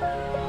C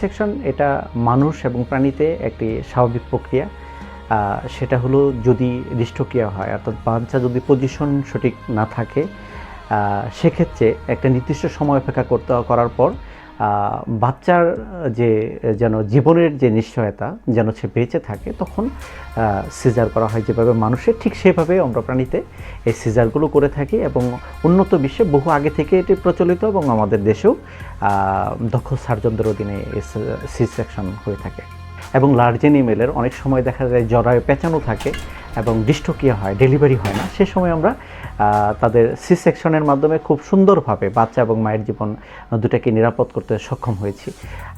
section, এটা মানুষ এবং প্রাণীতে একটি স্বাভাবিক প্রক্রিয়া। সেটা হলো যদি দৃষ্টক্রিয়া হয়, অর্থাৎ বাচ্চা যদি পজিশন সঠিক না থাকে সেক্ষেত্রে একটা নির্দিষ্ট সময় অপেক্ষা করতে, করার পর বাচ্চার যে, যেন জীবনের যে নিশ্চয়তা যেন সে বেঁচে থাকে, তখন সিজার করা হয় যেভাবে মানুষের, ঠিক সেভাবে আমরা প্রাণীতে এই সিজারগুলো করে থাকি এবং উন্নত বিশ্বে বহু আগে থেকে এটি প্রচলিত এবং আমাদের দেশেও দক্ষ সার্জনদের অধীনে সি সেকশন হয়ে থাকে। এবং লার্জ এনিমেলের অনেক সময় দেখা যায় জরায়ু পেঁচানো থাকে। এবং ডিস্টকিয়া হয়, ডেলিভারি হয় না। সে সময় আমরা তাদের সি সেকশনের মাধ্যমে খুব সুন্দরভাবে বাচ্চা এবং মায়ের জীবন দুটাকে নিরাপদ করতে সক্ষম হয়েছি।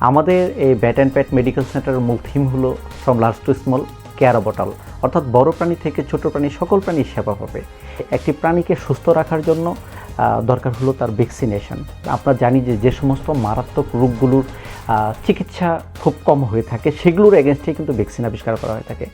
আমাদের এই ব্যাট অ্যান্ড প্যাট মেডিকেল সেন্টারের মূল থিম হলো from large to small care bottle, অর্থাৎ বড় প্রাণী থেকে ছোট প্রাণী, সকল প্রাণীর সেবা পাবে একটি প্রাণীকে সুস্থ রাখার জন্য দরকার হলো তার ভ্যাকসিনেশন আমরা জানি যে যে সমস্ত মারাত্মক রোগগুলোর চিকিৎসা খুব কম হয়ে থাকে, সেগুলোর এগেনস্টে কিন্তু ভ্যাকসিন আবিষ্কার করা হয়ে থাকে।